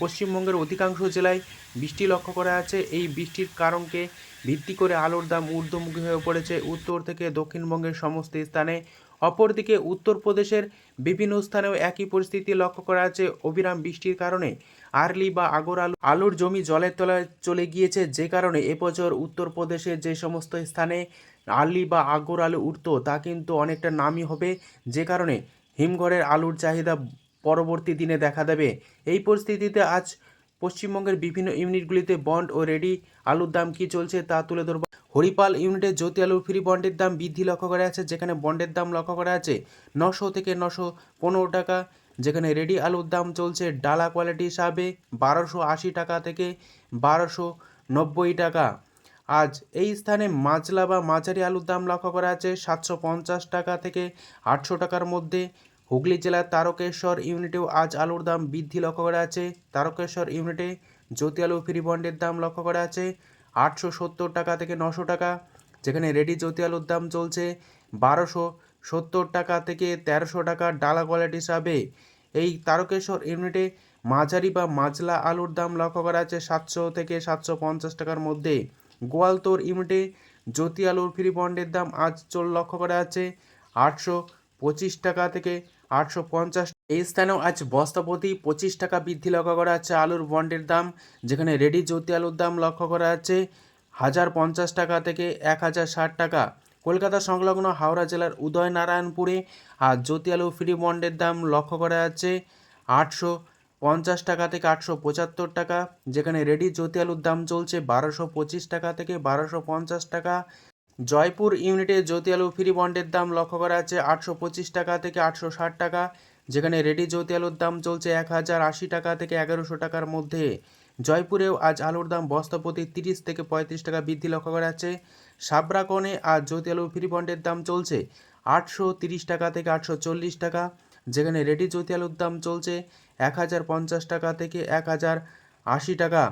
পশ্চিমবঙ্গের অধিকাংশ জেলায় বৃষ্টি লক্ষ্য করা আছে এই বৃষ্টির কারণকে ভিত্তি করে আলুর দাম ঊর্ধ্বমুখী হয়ে পড়েছে। উত্তর থেকে দক্ষিণবঙ্গের সমস্ত স্থানে, অপরদিকে উত্তরপ্রদেশের বিভিন্ন স্থানেও একই পরিস্থিতি লক্ষ্য করা আছে অবিরাম বৃষ্টির কারণে আর্লি বা আগর আলু আলুর জমি জলের তলায় চলে গিয়েছে। যে কারণে এবছর উত্তরপ্রদেশের যে সমস্ত স্থানে আর্লি বা আগর আলু উঠতো, তা কিন্তু অনেকটা নামই হবে। যে কারণে হিমঘরের আলুর চাহিদা পরবর্তী দিনে দেখা দেবে। এই পরিস্থিতিতে আজ পশ্চিমবঙ্গের বিভিন্ন ইউনিটগুলিতে বন্ড ও রেডি আলুর দাম কী চলছে তা তুলে ধরব। হরিপাল ইউনিটে জ্যোতি আলুর ফ্রি বন্ডের দাম বৃদ্ধি লক্ষ্য করা আছে যেখানে বন্ডের দাম লক্ষ্য করা আছে নশো থেকে নশো পনেরো টাকা, যেখানে রেডি আলুর দাম চলছে ডালা কোয়ালিটি হিসাবে বারোশো আশি টাকা থেকে বারোশো নব্বই টাকা। আজ এই স্থানে মাছলা বা মাঝারি আলুর দাম লক্ষ্য করা আছে সাতশো পঞ্চাশ টাকা থেকে আটশো টাকার মধ্যে। হুগলি জেলার তারকেশ্বর ইউনিটেও আজ আলুর দাম বৃদ্ধি লক্ষ্য করা আছে তারকেশ্বর ইউনিটে জ্যোতি আলু ফ্রি বন্ডের দাম লক্ষ্য করা আছে আটশো সত্তর টাকা থেকে নশো টাকা, যেখানে রেডি জ্যোতি আলুর দাম চলছে বারোশো সত্তর টাকা থেকে তেরোশো টাকা ডালা কোয়ালিটি হিসাবে। এই তারকেশ্বর ইউনিটে মাঝারি বা মাঝলা আলুর দাম লক্ষ্য করা আছে সাতশো থেকে সাতশো পঞ্চাশ টাকার মধ্যে। গোয়ালতোর ইউনিটে জ্যোতি আলুর ফ্রি বন্ডের দাম আজ চল লক্ষ্য করা আছে আটশো পঁচিশ টাকা থেকে আটশো পঞ্চাশ। এই স্থানেও আজ বস্তাপতি পঁচিশ টাকা বৃদ্ধি লক্ষ্য করা আছে আলুর বন্ডের দাম, যেখানে রেডি জ্যোতি আলুর দাম লক্ষ্য করা আছে হাজার পঞ্চাশ টাকা থেকে এক হাজার ষাট টাকা। কলকাতা সংলগ্ন হাওড়া জেলার উদয়নারায়ণপুরে আর জ্যোতি আলু ফ্রি বন্ডের দাম লক্ষ্য করা আছে আটশো পঞ্চাশ টাকা থেকে আটশো পঁচাত্তর টাকা, যেখানে রেডি জ্যোতি আলুর দাম চলছে বারোশো পঁচিশ টাকা থেকে বারোশো পঞ্চাশ টাকা। জয়পুর ইউনিটে জ্যোতি আলু ফ্রি বন্ডের দাম লক্ষ্য করা আছে আটশো পঁচিশ টাকা থেকে আটশো ষাট টাকা, যেখানে রেডি জ্যোতি আলুর দাম চলছে এক হাজার আশি টাকা থেকে এগারোশো টাকার মধ্যে। জয়পুরেও আজ আলুর দাম বস্তাপতি তিরিশ থেকে পঁয়ত্রিশ টাকা বৃদ্ধি লক্ষ্য করা যাচ্ছে। সাবরাকনে আজ জ্যোতি আলু ফ্রি বন্ডের দাম চলছে আটশো তিরিশ টাকা থেকে আটশো চল্লিশ টাকা, যেখানে রেডি জ্যোতি আলুর দাম চলছে এক হাজার পঞ্চাশ টাকা থেকে এক হাজার আশি টাকা।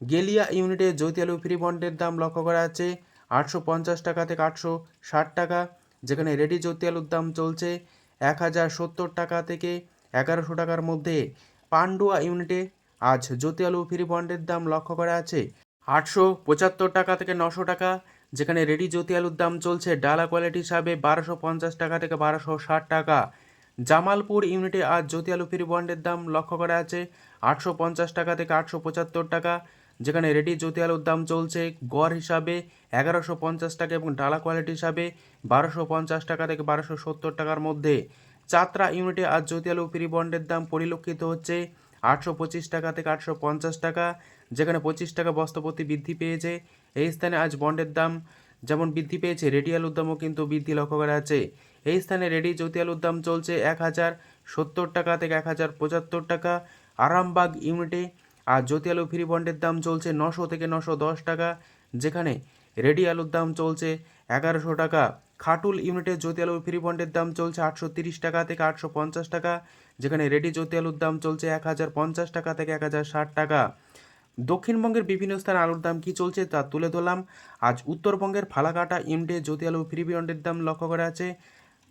গেলিয়া ইউনিটে জ্যোতি আলু ফ্রি বন্ডের দাম লক্ষ্য করা আছে আটশো পঞ্চাশ টাকা থেকে আটশো ষাট টাকা, যেখানে রেডি জ্যোতি আলুর দাম চলছে এক হাজার সত্তর টাকা থেকে এগারোশো টাকার মধ্যে। পান্ডুয়া ইউনিটে আজ জ্যোতি আলু ফ্রি বন্ডের দাম লক্ষ্য করা আছে আটশো পঁচাত্তর টাকা থেকে নশো টাকা, যেখানে রেডি জ্যোতি আলুর দাম চলছে ডালা কোয়ালিটি হিসাবে বারোশো পঞ্চাশ টাকা থেকে বারোশো ষাট টাকা। জামালপুর ইউনিটে আজ জ্যোতি আলু ফ্রি বন্ডের দাম লক্ষ্য করা আছে আটশো পঞ্চাশ টাকা থেকে আটশো পঁচাত্তর টাকা যেখানে রেডি জ্যোতি আলুর দাম চলছে। গড় হিসাবে এগারোশো পঞ্চাশ টাকা এবং ডালা কোয়ালিটি হিসাবে বারোশো পঞ্চাশ টাকা থেকে বারোশো সত্তর টাকার মধ্যে। চাত্রা ইউনিটে আজ জ্যোতি আলু ফ্রি বন্ডের দাম পরিলক্ষিত হচ্ছে আটশো পঁচিশ টাকা থেকে আটশো পঞ্চাশ টাকা, যেখানে পঁচিশ টাকা বস্তাপতি বৃদ্ধি পেয়েছে। এই স্থানে আজ বন্ডের দাম যেমন বৃদ্ধি পেয়েছে রেডি আলুর দামও কিন্তু বৃদ্ধি লক্ষ্য করা আছে এই স্থানে রেডি জ্যোতি আলুর দাম চলছে এক হাজার সত্তর টাকা থেকে এক হাজার পঁচাত্তর টাকা। আরামবাগ ইউনিটে আর জ্যোতি আলু ফ্রি বন্ডের দাম চলছে নশো থেকে নশো দশ টাকা, যেখানে রেডি আলুর দাম চলছে এগারোশো টাকা। খাটুল ইউনিটে জ্যোতি আলুর ফ্রি বন্ডের দাম চলছে আটশো তিরিশ টাকা থেকে আটশো পঞ্চাশ টাকা, যেখানে রেডি জ্যোতি আলুর দাম চলছে এক হাজার পঞ্চাশ টাকা থেকে এক হাজার ষাট টাকা। দক্ষিণবঙ্গের বিভিন্ন স্থানে আলুর দাম কী চলছে তা তুলে ধরলাম। আজ উত্তরবঙ্গের ফালাকাটা ইউনিটে জ্যোতি আলু ফ্রি বন্ডের দাম লক্ষ্য করা আছে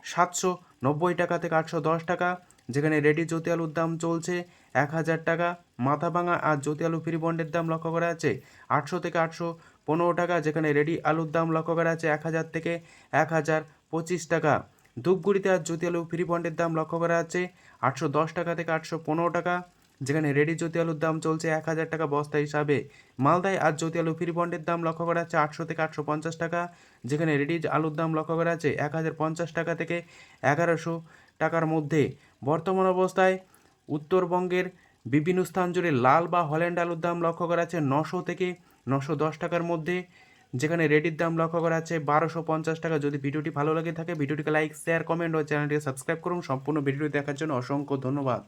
সাতশো নব্বই টাকা থেকে আটশো দশ টাকা যেখানে রেডি জ্যোতি আলুর দাম চলছে এক হাজার টাকা, মাথাভাঙা আর জ্যোতি আলু ফ্রি বন্ডের দাম লক্ষ্য করা আছে আটশো থেকে আটশো পনেরো টাকা, যেখানে রেডি আলুর দাম লক্ষ্য করা আছে এক হাজার থেকে এক হাজার পঁচিশ টাকা। ধূপগুড়িতে আর জ্যোতি আলু ফ্রি বন্ডের দাম লক্ষ্য করা আছে আটশো দশ টাকা থেকে আটশো পনেরো টাকা, যেখানে রেডি জ্যোতি আলুর দাম চলছে এক হাজার টাকা বস্তা হিসাবে। মালদায় আর জ্যোতি আলু ফ্রি বন্ডের দাম লক্ষ্য করা আছে আটশো থেকে আটশো পঞ্চাশ টাকা, যেখানে রেডি আলুর দাম লক্ষ্য করা আছে এক হাজার পঞ্চাশ টাকা থেকে এগারোশো টাকার মধ্যে। বর্তমান অবস্থায় উত্তরবঙ্গের বিভিন্ন স্থান জুড়ে লাল বা হল্যান্ড আলুর দাম লক্ষ্য করা আছে নশো থেকে নশো দশ টাকার মধ্যে, যেখানে রেডির দাম লক্ষ্য করা আছে বারোশো পঞ্চাশ টাকা। যদি ভিডিওটি ভালো লাগে থাকে, ভিডিওটিকে লাইক, শেয়ার, কমেন্ট ও চ্যানেলটিকে সাবস্ক্রাইব করুন। সম্পূর্ণ ভিডিওটি দেখার জন্য অসংখ্য ধন্যবাদ।